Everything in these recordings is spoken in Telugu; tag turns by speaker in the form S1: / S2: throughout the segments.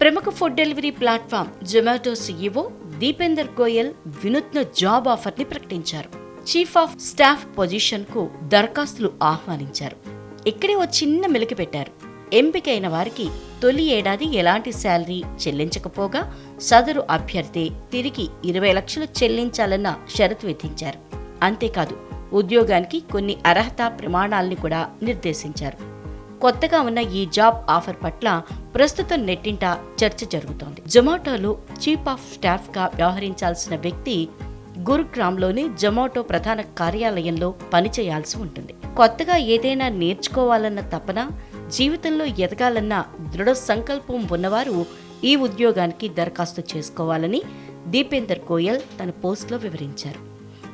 S1: ప్రముఖ food delivery platform Zomato CEO Deepinder Goyal వినూత్న జాబ్ ఆఫర్ని ప్రకటించారు. చీఫ్ ఆఫ్ స్టాఫ్ పొజిషన్కు దరఖాస్తులు ఆహ్వానించారు. ఇక్కడే ఓ చిన్న మెలికి పెట్టారు. ఎంపికైన వారికి తొలి ఏడాది ఎలాంటి శాలరీ చెల్లించకపోగా సదరు అభ్యర్థి తిరిగి ఇరవై లక్షలు చెల్లించాలన్న షరతు విధించారు. అంతేకాదు ఉద్యోగానికి కొన్ని అర్హత ప్రమాణాల్ని కూడా నిర్దేశించారు. కొత్తగా ఉన్న ఈ జాబ్ ఆఫర్ పట్ల ప్రస్తుతం నెట్టింట చర్చ జరుగుతోంది. జొమాటోలో చీఫ్ ఆఫ్ స్టాఫ్గా వ్యవహరించాల్సిన వ్యక్తి గురుగ్రామ్లోని జొమాటో ప్రధాన కార్యాలయంలో పనిచేయాల్సి ఉంటుంది. కొత్తగా ఏదైనా నేర్చుకోవాలన్న తపన జీవితంలో ఎదగాలన్న దృఢ సంకల్పం ఉన్నవారు ఈ ఉద్యోగానికి దరఖాస్తు చేసుకోవాలని దీపేందర్ గోయల్ తన పోస్ట్లో వివరించారు.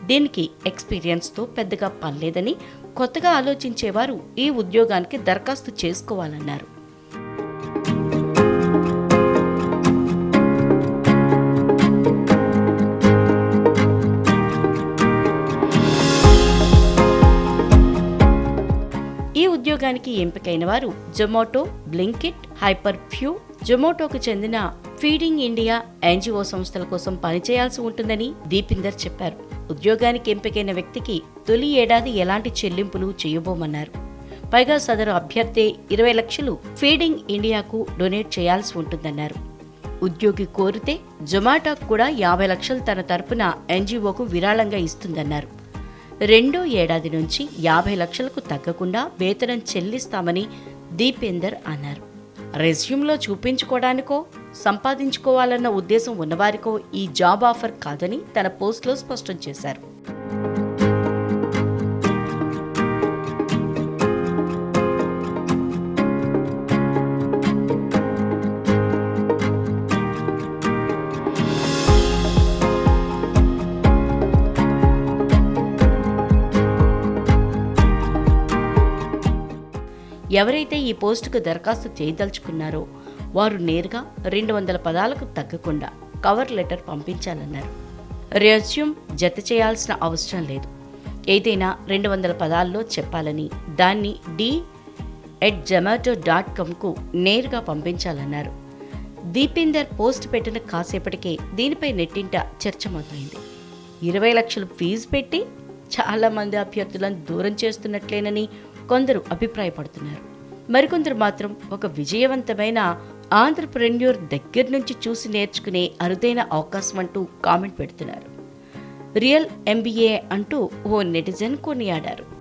S1: దీనికి ఎక్స్పీరియన్స్తో పెద్దగా పనిలేదని కొత్తగా ఆలోచించేవారు ఈ ఉద్యోగానికి దరఖాస్తు చేసుకోవాలన్నారు. ఉద్యోగానికి ఎంపికైన వారు జొమాటో బ్లింకిట్ హైపర్ ఫ్యూ జొమాటోకు చెందిన ఫీడింగ్ ఇండియా ఎన్జిఓ సంస్థల కోసం పనిచేయాల్సి ఉంటుందని దీపిందర్ చెప్పారు. ఉద్యోగానికి ఎంపికైన వ్యక్తికి తొలి ఏడాది ఎలాంటి చెల్లింపులు చేయబోమన్నారు. పైగా సదరు అభ్యర్థి ఇరవై లక్షలు ఫీడింగ్ ఇండియాకు డొనేట్ చేయాల్సి ఉంటుందన్నారు. ఉద్యోగి కోరితే జొమాటో కూడా యాభై లక్షలు తన తరపున ఎన్జిఓకు విరాళంగా ఇస్తుందన్నారు. రెండో ఏడాది నుంచి యాభై లక్షలకు తగ్గకుండా వేతనం చెల్లిస్తామని దీపేందర్ అన్నారు. రెజ్యూమ్లో చూపించుకోవడానికో సంపాదించుకోవాలన్న ఉద్దేశం ఉన్నవారికో ఈ జాబ్ ఆఫర్ కాదని తన పోస్ట్లో స్పష్టం చేశారు. ఎవరైతే ఈ పోస్టుకు దరఖాస్తు చేయదలుచుకున్నారో వారు నేరుగా రెండు వందల పదాలకు తగ్గకుండా కవర్ లెటర్ పంపించాలన్నారు. రెజ్యూమ్ జత చేయాల్సిన అవసరం లేదు. ఏదైనా రెండు వందల పదాల్లో చెప్పాలని దాన్ని డి ఎట్ జొమాటో డాట్ కామ్కు నేరుగా పంపించాలన్నారు. దీపేందర్ పోస్ట్ పెట్టిన కాసేపటికే దీనిపై నెట్టింట చర్చ మొదలైంది ఇరవై లక్షలు ఫీజు పెట్టి చాలా మంది అభ్యర్థులను దూరం చేస్తున్నట్లేనని కొందరు అభిప్రాయపడుతున్నారు. మరికొందరు మాత్రం ఒక విజయవంతమైన ఆంధ్రప్రెన్యూర్ దగ్గర నుంచి చూసి నేర్చుకునే అరుదైన అవకాశం అంటూ కామెంట్ పెడుతున్నారు. రియల్ ఎంబీఏ అంటూ ఓ నెటిజన్ కొనియాడారు.